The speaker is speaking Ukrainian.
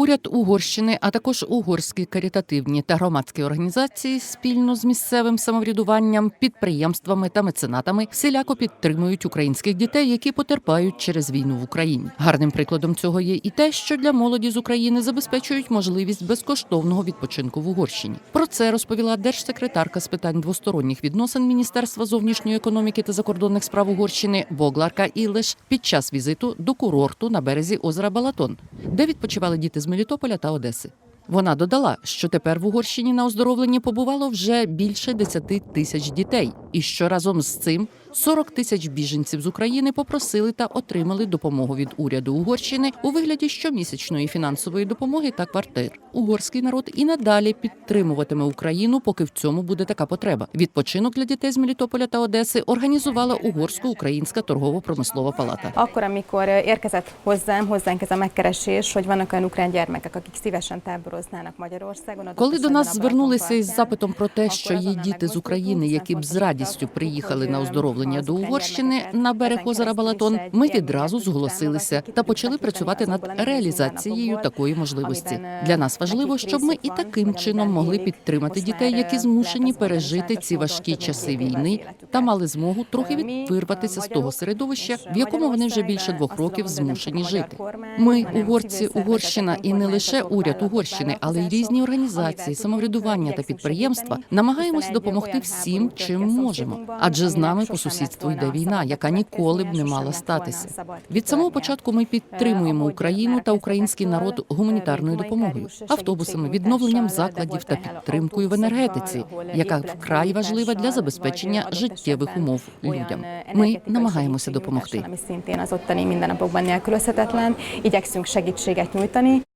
Уряд Угорщини, а також угорські карітативні та громадські організації спільно з місцевим самоврядуванням, підприємствами та меценатами всіляко підтримують українських дітей, які потерпають через війну в Україні. Гарним прикладом цього є і те, що для молоді з України забезпечують можливість безкоштовного відпочинку в Угорщині. Про це розповіла держсекретарка з питань двосторонніх відносин Міністерства зовнішньої економіки та закордонних справ Угорщини Богларка Ілеш під час візиту до курорту на березі озера Балатон, де відпочивали діти з Мелітополя та Одеси. Вона додала, що тепер в Угорщині на оздоровленні побувало вже більше 10 тисяч дітей, і що разом з цим 40 тисяч біженців з України попросили та отримали допомогу від уряду Угорщини у вигляді щомісячної фінансової допомоги та квартир. Угорський народ і надалі підтримуватиме Україну, поки в цьому буде така потреба. Відпочинок для дітей з Мелітополя та Одеси організувала угорсько-українська торгово-промислова палата. Akkor, amikor érkezett hozzám, hozzánk ez a megkeresés, hogy vannak olyan ukrán gyermekek, akik szívesen táboroznának Magyarországon. Коли до нас звернулися із запитом про те, що є діти з України, які б з радістю приїхали на оздоровлення до Угорщини на берег озера Балатон, ми відразу зголосилися та почали працювати над реалізацією такої можливості. Для нас важливо, щоб ми і таким чином могли підтримати дітей, які змушені пережити ці важкі часи війни та мали змогу трохи відвирватися з того середовища, в якому вони вже більше двох років змушені жити. Ми, угорці, Угорщина, і не лише уряд Угорщини, але й різні організації, самоврядування та підприємства намагаємося допомогти всім, чим можемо. Адже з нами по сусідству йде війна, яка ніколи б не мала статися. Від самого початку ми підтримуємо Україну та український народ гуманітарною допомогою, автобусами, відновленням закладів та підтримкою в енергетиці, яка вкрай важлива для забезпечення життєвих умов людям. Ми намагаємося допомогти.